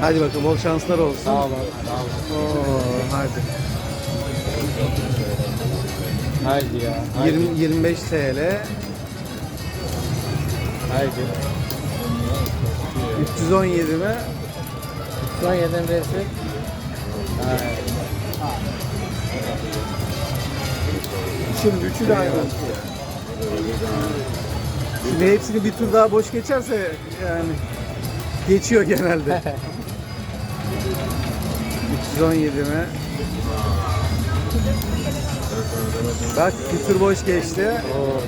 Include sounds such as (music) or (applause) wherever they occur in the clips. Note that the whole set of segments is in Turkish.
Hadi bakalım bol şanslar olsun. Sağ olun. Sağ olun. Oo, hadi. Haydi ya. Haydi. 20, 25 TL. Haydi. 317 mi? Son yerden versek. Haydi. Şimdi üçü de aynı. Şimdi hepsini bir tur daha boş geçerse yani geçiyor genelde. (laughs) 317 mi? Bak tur boş geçti. Oo.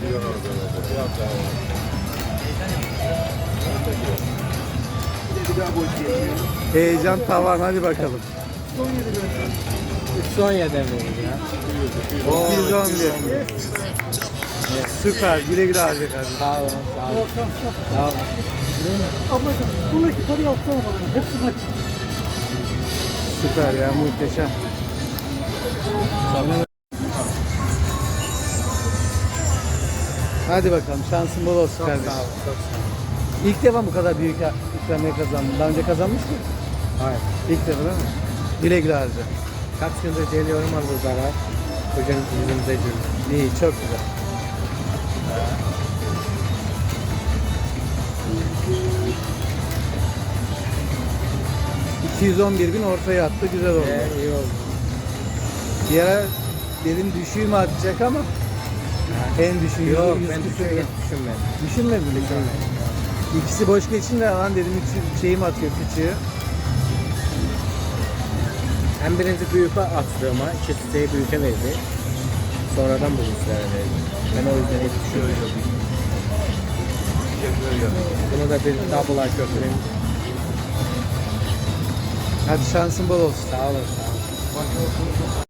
Heyecan tavan hadi bakalım. Son yerden verin ya. 211. Süper güle güle harca kardeşim. Sağ olun. Sağ olun. Sağ olun. Ablacığım buradaki parayı alsana bana. Hepsi bak. Süper ya muhteşem. Hadi bakalım şansın bol olsun Çok kardeşim. sağ olun. Çok sağ olun. İlk defa bu kadar büyük ikramiye kazandın. Daha önce kazanmış mı? Hayır. İlk defa değil mi? Güle güle harca. Kaç yıldır geliyorum var buralara. Bugün yüzümüze gülüyor. İyi çok güzel. ...211 bin ortaya attı, güzel oldu. Ee, iyi oldu. Bir ara dedim düşüğü mü atacak ama... ...en düşüğü Yok ben küsür. düşünmedim. Düşünmedim. Düşünmedin mi? İkisi boş geçince lan dedim üç şeyi mi atıyor küçüğü. Hem birinci büyüke attığıma ikincisi büyüke verdi. Sonradan bu işlere verdi. Ben o yüzden hiç düşünmedim. Bunu da bir double'a götüreyim. Hadi şansın bol olsun. Sağ olun. Sağ olun.